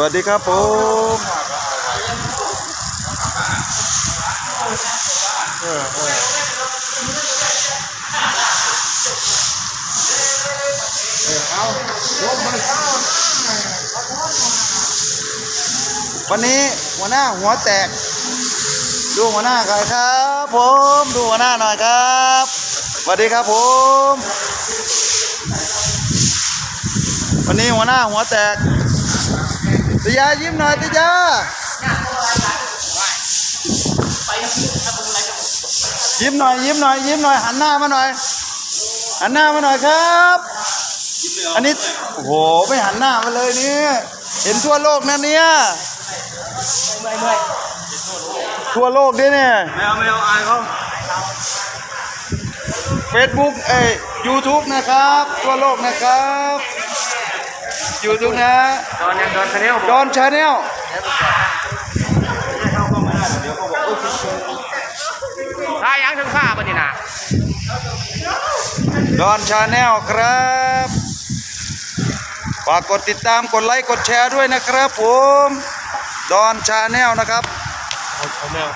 วัสดีครับผมวันนี้หัวหน้าหัวแตก ดูหัวหน้าหน่อยครับ ผมดูหัวหน้าหน่อยครับสวัสดีครับผม วันนี้หัวหน้าหัวแตก ติยายิ้มหน่อยติยายิ้มหน่อยยิ้มหน่อยยิ้มหน่อยหันหน้ามาหน่อย หันหน้ามาหน่อยครับ อันนี้โอ้โหไม่หันหน้ามาเลยนี่เห็นทั่วโลกนะเนี่ยทั่วโลกด้วยเนี่ยไม่เอาไม่เอาอายเขาเฟซบุ๊กเอ้ยยูทูบนะครับ ทั่วโลกนะครับ ยูทูบนะตอนยังตอนคะแนนดอนชาแนลถ้ายังถึงข้าปะนี่นะดอนชาแนลครับฝากกดติดตามกดไลค์กดแชร์ด้วยนะครับผมดอนชาแนลนะครับเอาแมว